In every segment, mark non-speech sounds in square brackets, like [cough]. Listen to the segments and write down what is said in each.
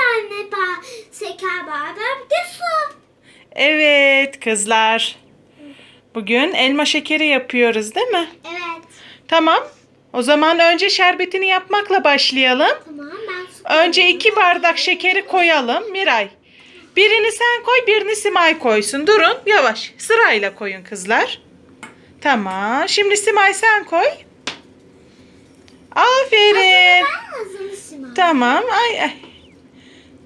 tane ba şeker bardağı bir de su. Evet kızlar. Bugün elma şekeri yapıyoruz değil mi? Evet. Tamam. O zaman önce şerbetini yapmakla başlayalım. Tamam ben su Önce iki bardak şekeri koyalım. Miray. Birini sen koy, birini Simay koysun. Durun, yavaş. Sırayla koyun kızlar. Tamam. Şimdi Simay sen koy. Aferin. Ama. Tamam. Ay ay.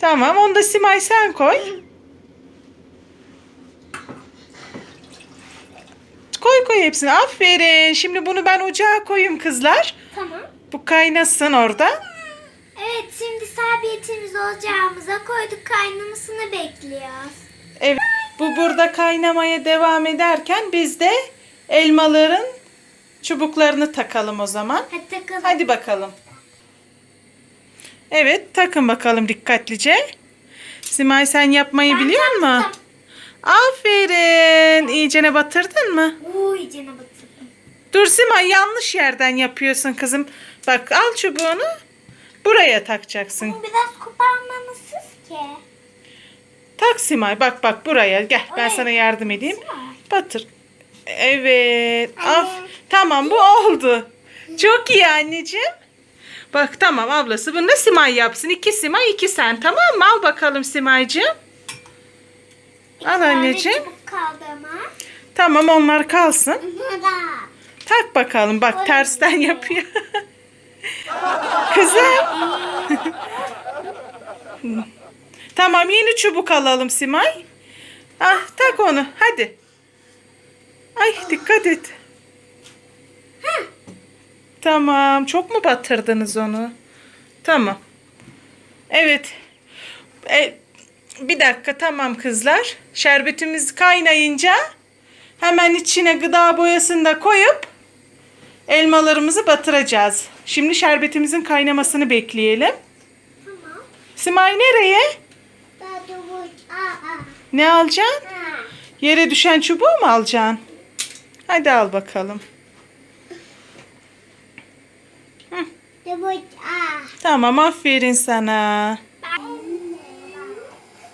Tamam. Onu da Simay sen koy. Koy koy hepsini. Aferin. Şimdi bunu ben ocağa koyayım kızlar. Tamam. Bu kaynasın orada. Evet şimdi sabiyetimizi ocağımıza koyduk kaynamasını bekliyoruz. Evet. Bu burada kaynamaya devam ederken biz de elmaların çubuklarını takalım o zaman. Hadi takalım. Hadi bakalım. Evet takın bakalım dikkatlice. Simay sen yapmayı Ben biliyor musun? Aferin. İyicene batırdın mı? Cana batırdım. Dur Simay yanlış yerden yapıyorsun kızım. Bak al çubuğunu. Buraya takacaksın. Ama biraz koparmamışsız ki. Tak Simay bak bak buraya gel ben Oraya. sana yardım edeyim. Simay. Batır. Evet. Anne. Af. Tamam bu oldu. Çok iyi anneciğim. Bak tamam ablası bunu da Simay yapsın. İki Simay iki sen tamam mı? Al bakalım Simay'cığım. Al anneciğim. kaldı ama. Tamam onlar kalsın. Tak bakalım bak tersten yapıyor. [laughs] Kızım. [laughs] tamam yeni çubuk alalım Simay. Ah tak onu hadi. Ay dikkat et. Tamam çok mu batırdınız onu? Tamam. Evet. E, bir dakika tamam kızlar. Şerbetimiz kaynayınca hemen içine gıda boyasını da koyup elmalarımızı batıracağız. Şimdi şerbetimizin kaynamasını bekleyelim. Tamam. Simay nereye? Ne alacaksın? Yere düşen çubuğu mu alacaksın? Hadi al bakalım. Çubuk. Aa. Tamam aferin sana.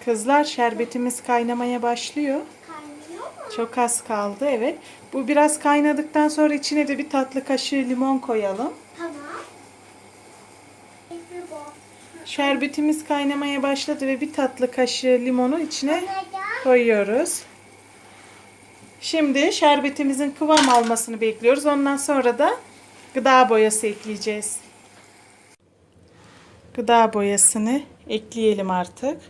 Kızlar şerbetimiz kaynamaya başlıyor. Çok az kaldı evet. Bu biraz kaynadıktan sonra içine de bir tatlı kaşığı limon koyalım. Tamam. Şerbetimiz kaynamaya başladı ve bir tatlı kaşığı limonu içine koyuyoruz. Şimdi şerbetimizin kıvam almasını bekliyoruz. Ondan sonra da gıda boyası ekleyeceğiz. Gıda boyasını ekleyelim artık.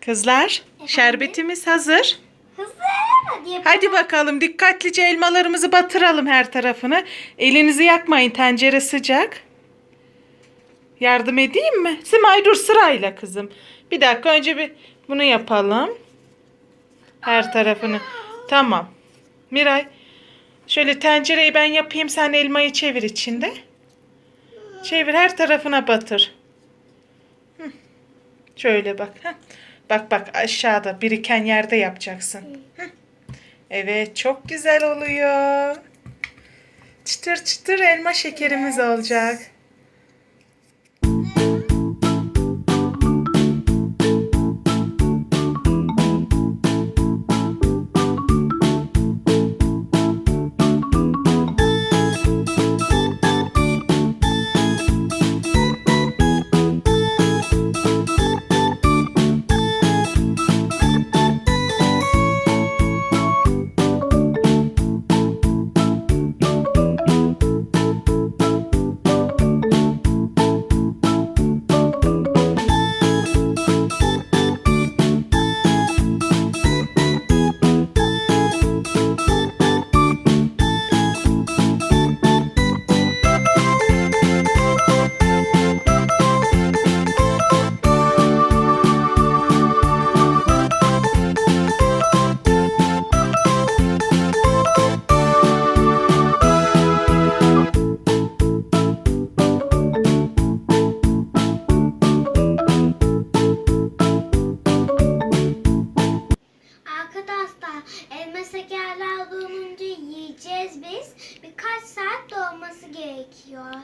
Kızlar, şerbetimiz hazır. Hadi. Hadi bakalım dikkatlice elmalarımızı batıralım her tarafını. Elinizi yakmayın tencere sıcak. Yardım edeyim mi? Simay dur sırayla kızım. Bir dakika önce bir bunu yapalım. Her tarafını. Tamam. Miray şöyle tencereyi ben yapayım sen elmayı çevir içinde. Çevir her tarafına batır. Hı. Şöyle bak. Heh. Bak bak aşağıda biriken yerde yapacaksın. Evet çok güzel oluyor. Çıtır çıtır elma şekerimiz olacak. elma şekerler bulunca yiyeceğiz biz. Birkaç saat dolması gerekiyor.